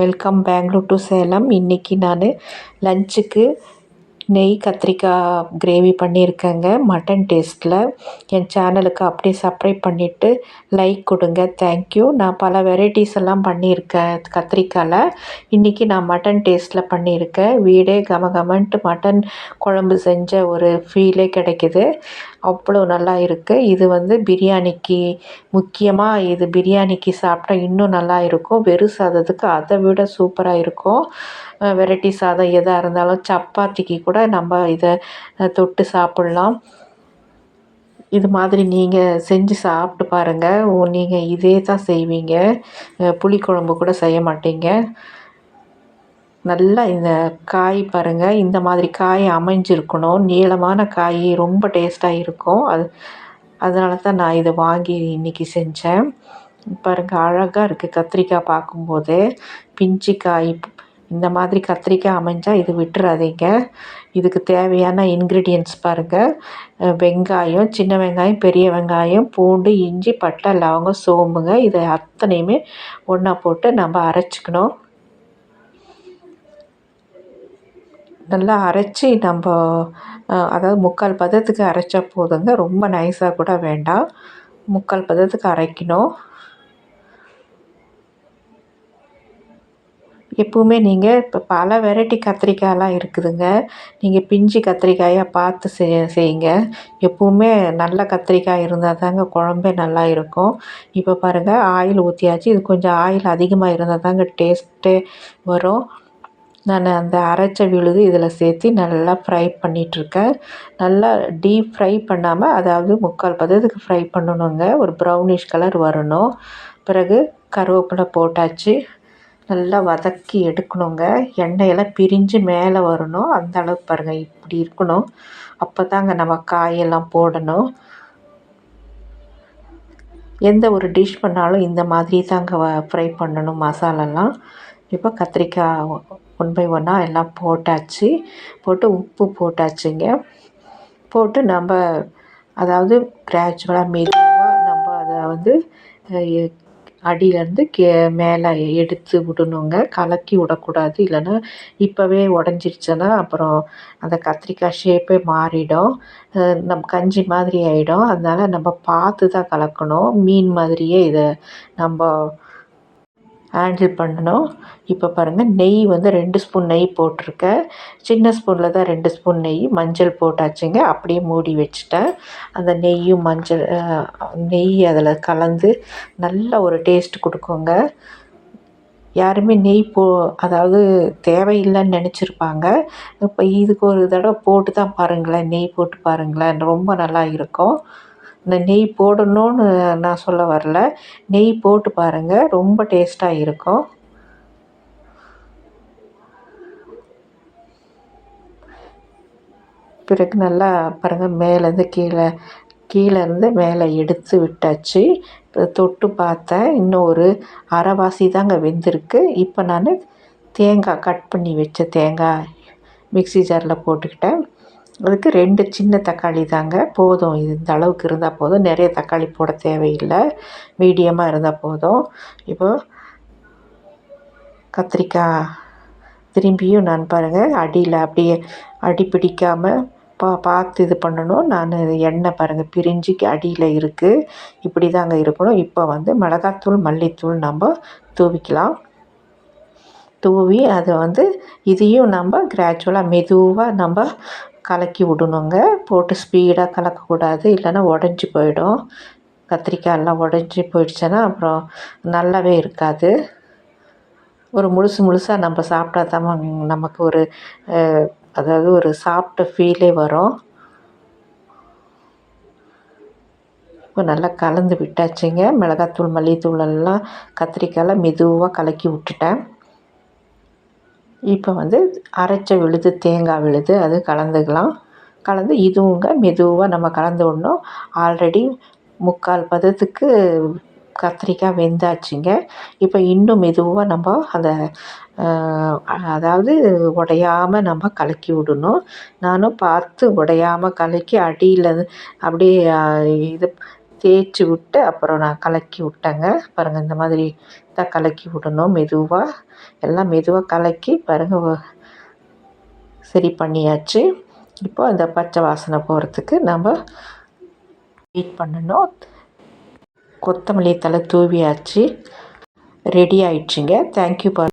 Welcome Bangalore to Salem இன்றைக்கி நான் லஞ்சுக்கு நெய் கத்திரிக்காய் கிரேவி பண்ணியிருக்கேங்க. மட்டன் டேஸ்ட்டில் என் சேனலுக்கு அப்படியே சப்ஸ்கிரைப் பண்ணிவிட்டு லைக் கொடுங்க. தேங்க்யூ நான் பல வெரைட்டிஸ் எல்லாம் பண்ணியிருக்கேன் கத்திரிக்காயில் இன்றைக்கி நான் மட்டன் டேஸ்ட்டில் பண்ணியிருக்கேன். வீடே கம கமன்ட்டு மட்டன் குழம்பு செஞ்ச ஒரு ஃபீலே கிடைக்கிது. அவ்வளோ நல்லா இருக்குது இது வந்து பிரியாணிக்கு முக்கியமாக இது பிரியாணிக்கு சாப்பிட்டா இன்னும் நல்லா இருக்கும். வெறும் சாதத்துக்கு அதை விட சூப்பராக இருக்கும். வெரைட்டி சாதம் எதாக இருந்தாலும் சப்பாத்திக்கு கூட நம்ம இதை தொட்டு சாப்பிட்லாம். இது மாதிரி நீங்கள் செஞ்சு சாப்பிட்டு பாருங்கள் நீங்கள் இதே தான் செய்வீங்க. புளிக்குழம்பு கூட செய்ய மாட்டீங்க. நல்லா இந்த காய் பாருங்கள் இந்த மாதிரி காய் அமைஞ்சிருக்கணும். நீளமான காய் ரொம்ப டேஸ்ட்டாக இருக்கும். அது அதனால தான் நான் இதை வாங்கி இன்றைக்கி செஞ்சேன். பாருங்கள் அழகாக இருக்குது கத்திரிக்காய் பார்க்கும்போதே. பிஞ்சு காய் இந்த மாதிரி கத்திரிக்காய் அமைஞ்சால் இது விட்டுறாதீங்க. இதுக்கு தேவையான இன்க்ரீடியன்ஸ் பாருங்கள் வெங்காயம் சின்ன வெங்காயம் பெரிய வெங்காயம் பூண்டு இஞ்சி பட்டை லவங்கம் சோம்புங்க. இதை அத்தனையுமே ஒன்றா போட்டு நம்ம அரைச்சிக்கணும். நல்லா அரைச்சி நம்ம அதாவது முக்கால் பதத்துக்கு அரைச்சா போதுங்க. ரொம்ப நைஸாக கூட வேண்டாம். முக்கால் பதத்துக்கு அரைக்கணும். எப்போவுமே நீங்கள் இப்போ பல வெரைட்டி கத்திரிக்காயெலாம் இருக்குதுங்க. நீங்கள் பிஞ்சு கத்திரிக்காயாக பார்த்து செய் செய்யுங்க. எப்போவுமே நல்ல கத்திரிக்காய் இருந்தால் தாங்க குழம்பே நல்லா இருக்கும். இப்போ பாருங்கள் ஆயில் ஊற்றியாச்சு இது கொஞ்சம் ஆயில் அதிகமாக இருந்தால் தாங்க டேஸ்ட்டே வரும். நான் அந்த அரைச்ச விழுது இதில் சேர்த்து நல்லா ஃப்ரை பண்ணிகிட்ருக்கேன் நல்லா டீப் ஃப்ரை பண்ணாமல் அதாவது முக்கால் பதத்துக்கு ஃப்ரை பண்ணணுங்க. ஒரு ப்ரௌனிஷ் கலர் வரணும். பிறகு கருவேப்பிலை போட்டாச்சு. நல்லா வதக்கி எடுக்கணுங்க. எண்ணெயெல்லாம் பிரிஞ்சு மேலே வரணும். அந்த அளவுக்கு பாருங்கள் இப்படி இருக்கணும். அப்போ தாங்க நம்ம காயெல்லாம் போடணும். எந்த ஒரு டிஷ் பண்ணாலும் இந்த மாதிரி தாங்க ஃப்ரை பண்ணணும் மசாலாலாம். இப்போ கத்திரிக்காய் ஒன் பை ஒன்னாக எல்லாம் போட்டாச்சு. போட்டு உப்பு போட்டாச்சுங்க. போட்டு நம்ம அதாவது கிராஜுவலாக மெதுவாக நம்ம அதை வந்து அடியிலேருந்து கே மேலே எடுத்து விடணுங்க. கலக்கி விடக்கூடாது. இல்லைன்னா இப்போவே உடஞ்சிருச்சுன்னா அப்புறம் அந்த கத்திரிக்காய் ஷேப்பே மாறிடும். நம்ம கஞ்சி மாதிரி ஆகிடும் அதனால் நம்ம பார்த்து தான் கலக்கணும். மீன் மாதிரியே இதை நம்ம ஹேண்டில் பண்ணணும். இப்போ பாருங்கள் நெய் வந்து ரெண்டு ஸ்பூன் நெய் போட்டிருக்கேன் சின்ன ஸ்பூனில் தான் ரெண்டு ஸ்பூன் நெய். மஞ்சள் போட்டாச்சுங்க அப்படியே மூடி வச்சுட்டேன். அந்த நெய்யும் மஞ்சள் நெய் அதில் கலந்து நல்ல ஒரு டேஸ்ட் கொடுக்குங்க. யாருமே நெய் போ அதாவது தேவையில்லைன்னு நினச்சிருப்பாங்க. இப்போ இதுக்கு ஒரு தடவை போட்டு தான் பாருங்களேன் நெய் போட்டு பாருங்களேன் ரொம்ப நல்லா இருக்கும். இந்த நெய் போடணும்னு நான் சொல்ல வரல. நெய் போட்டு பாருங்கள் ரொம்ப டேஸ்ட்டாக இருக்கும். பிறகு நல்லா பாருங்கள் மேலேருந்து கீழே கீழேருந்து மேலே எடுத்து விட்டாச்சு. தொட்டு பார்த்தேன் இன்னும் ஒரு அரைவாசி தாங்க வெந்திருக்கு. இப்போ நான் தேங்காய் கட் பண்ணி வச்ச தேங்காய் மிக்சி ஜாரில் போட்டுக்கிட்டேன். அதுக்கு ரெண்டு சின்ன தக்காளி தாங்க. போதும். இது இந்த அளவுக்கு இருந்தால் போதும். நிறைய தக்காளி போட தேவையில்லை. மீடியமாக இருந்தால் போதும். இப்போது கத்திரிக்காய் திரும்பியும் நான் பாருங்கள் அடியில் அப்படியே அடி பிடிக்காமல் பா பார்த்து இது பண்ணணும். நான் எண்ணெய் பாருங்கள் பிரிஞ்சு அடியில் இருக்குது இப்படி தாங்க இருக்கணும். இப்போ வந்து மிளகாத்தூள் மல்லித்தூள் நம்ம தூவிக்கலாம். தூவி அதை வந்து இதையும் நம்ம கிராஜுவலாக மெதுவாக நம்ம கலக்கி விடணுங்க. போட்டு ஸ்பீடாக கலக்கக்கூடாது. இல்லைன்னா உடஞ்சி போயிடும். கத்திரிக்காயெல்லாம் உடஞ்சி போயிடுச்சுன்னா அப்புறம் நல்லாவே இருக்காது. ஒரு முழுசு முழுசாக நம்ம சாப்பிட்டா தான் நமக்கு ஒரு அதாவது ஒரு சாப்பிட்ட ஃபீலே வரும். இப்போ நல்லா கலந்து விட்டாச்சுங்க. மிளகாத்தூள் மல்லித்தூள் எல்லாம் கத்திரிக்காயில் மெதுவாக கலக்கி விட்டுட்டேன். இப்போ வந்து அரைச்ச விழுது தேங்காய் விழுது அது கலந்துக்கலாம். கலந்து இதுவுங்க மெதுவாக நம்ம கலந்து விடணும். ஆல்ரெடி முக்கால் பதத்துக்கு கத்திரிக்காய் வெந்தாச்சுங்க. இப்போ இன்னும் மெதுவாக நம்ம அந்த அதாவது உடையாமல் நம்ம கலக்கி விடணும். நானும் பார்த்து உடையாமல் கலக்கி அடியில் அப்படியே இது தேய்ச்சி விட்டு அப்புறம் நான் கலக்கி விட்டேங்க. பாருங்கள் இந்த மாதிரி தான் கலக்கி விடணும். மெதுவாக எல்லாம் மெதுவாக கலக்கி பாருங்க சரி பண்ணியாச்சு. இப்போ அந்த பச்சை வாசனை போகிறதுக்கு நம்ம வெயிட் பண்ணணும். கொத்தமல்லி தலை தூவியாச்சு. ரெடி ஆயிடுச்சுங்க. தேங்க்யூ பா